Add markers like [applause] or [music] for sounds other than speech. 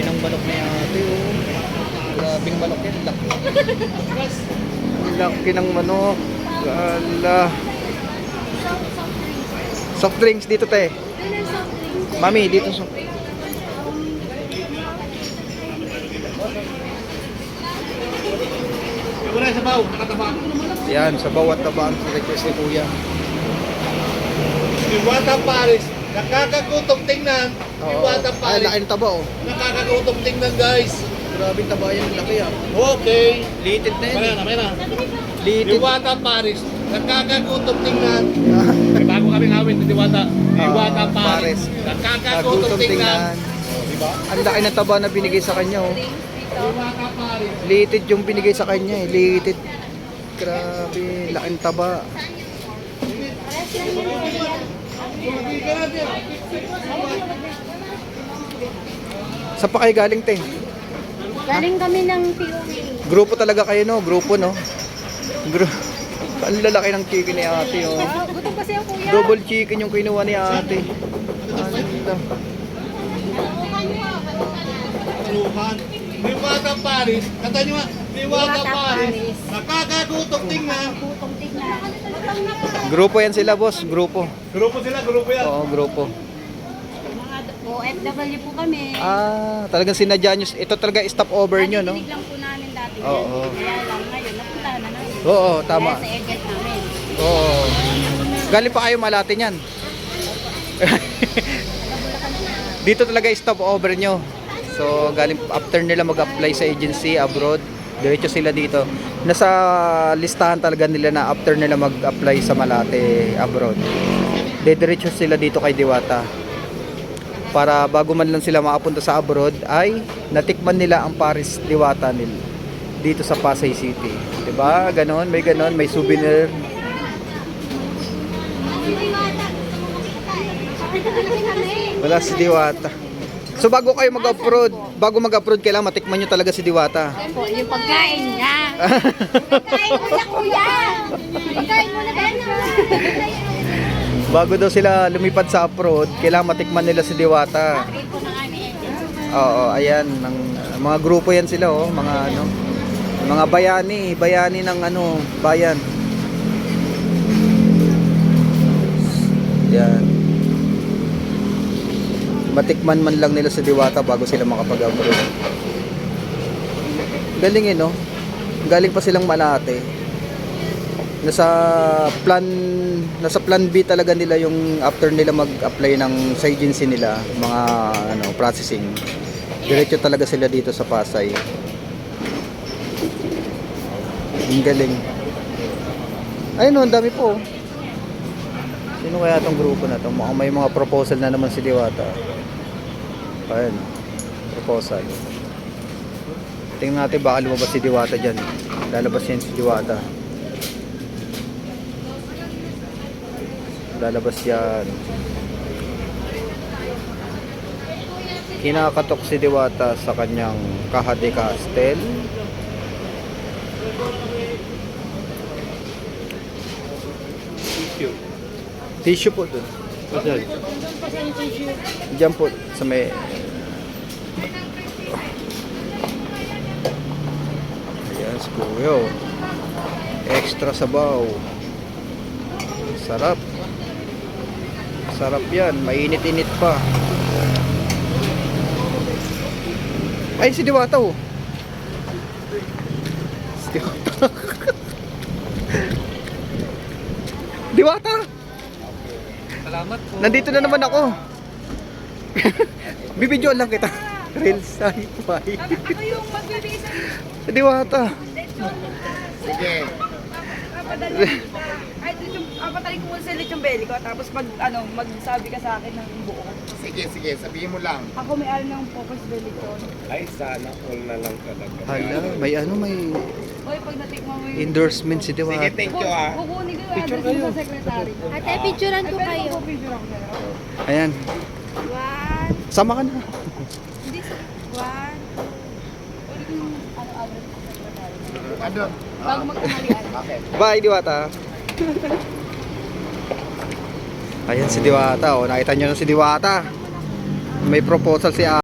laki ng manok na ate, oh. Grabing manok yan, laki. Ang laki ng manok. Gala. Soft drinks dito, te. Mami, dito soft Wala sa baw, nakataba. Yan, sa bawat tabaan sa request ni Kuya. Diwata Paris, nakakagutom tingnan. Diwata Ay, Paris, laki ng taba, oh. nakakagutom tingnan guys. Grabe taba yan, laki ah. Okay. Litid na yan. Maya eh. na, maya na. Litid. Diwata Paris, nakakagutom tingnan. May bago kaming awit na Diwata. Diwata Ah, Paris, Paris. nakakagutom Nagutom tingnan. tingnan. Oh, diba? Ang laki ng taba na binigay sa kanya, oh. Diwata Paris. Litid yung binigay sa kanya, eh. Litid. Grabe, laking taba. Sa pa kayo galing, te? Galing kami ng POA. Grupo talaga kayo, no? Grupo, no? Gru [laughs] Ang lalaki ng chicken ni ate, oh. Gutom kasi ako kuya. Double chicken yung kinuha ni ate. Ano Luhan. Diwata Paris, kata nyo nga, Diwata Diwata Paris, nakakagutom tingnan. Gutom. Grupo yan sila, boss. Grupo. Grupo sila, grupo yan. Oo, grupo. OFW po kami. Ah, talagang sinadya nyo. Ito talaga stop over nyo, no? Nadidinig lang po namin dati. Oo. Kaya lang ngayon, napunta na namin. Oo, tama. Kaya sa agent namin. Oo. Galing pa kayo malate niyan. [laughs] Dito talaga stop over nyo. So, galing after nila mag-apply sa agency abroad, diretso sila dito. Nasa listahan talaga nila na after nila mag-apply sa Malate abroad. Diretso sila dito kay Diwata. Para bago man lang sila makapunta sa abroad ay natikman nila ang Paris Diwata nila dito sa Pasay City. 'Di ba? Ganon, may ganon, may souvenir. Wala si Diwata. So bago kayo mag-abroad, bago mag-abroad kailangan matikman nyo talaga si Diwata. Po, yung pagkain niya. [laughs] pagkain mo na kuya. Pagkain mo na Bago daw sila lumipad sa abroad, kailangan matikman nila si Diwata. Oo, ayan, ng mga grupo yan sila oh, mga ano, mga bayani, bayani ng ano, bayan. Yan. Matikman man lang nila sa Diwata bago sila makapag-abroad. Galing eh, no? Galing pa silang Malate. Nasa plan nasa plan B talaga nila yung after nila mag-apply ng sa agency nila, mga ano, processing. Diretso talaga sila dito sa Pasay. Ang galing. Ayun no, ang dami po. oh. Sino kaya tong grupo na to? May mga proposal na naman si Diwata. Ayun. Proposal. Tingnan natin baka lumabas si Diwata dyan. Lalabas yan si Diwata. Lalabas yan. Kinakatok si Diwata sa kanyang Kahade Castle. Tissue. Tissue po dun. Diyan po sa may Ayan, si Kuya. oh. Extra sabaw. Sarap. Sarap yan. Mainit-init pa. Ay, si Diwata oh. Si Diwata. [laughs] Diwata! Salamat po. Nandito na naman ako. [laughs] Bibidyoan lang kita. Reels hi-fi. Ako yung magbibigay Sa Diwata. Sige. [laughs] Ay, lechon, papatay ko muna sa lechon belly ko. Tapos pag, ano, magsabi ka sa akin ng buo. Sige, sige. Sabihin mo lang. Ako may alam ng focus belly ko. Ay, sana all na lang talaga. Hala, may ano, may Hoy, pag natikman mo yung... endorsement si. Sige, thank you ah. Kukunin ko yung Picture address mo kayo. sa secretary. Ate, picturean Ay, ko pwede kayo. ko picture ako sa'yo. Ayan. One, Sama ka na. Hindi sa... one. Pwede ko yung ano, address sa secretary. Ano? Bago magkamalian. Bye, Diwata. Ayan si Diwata. Oh. Nakita nyo na si Diwata. May proposal si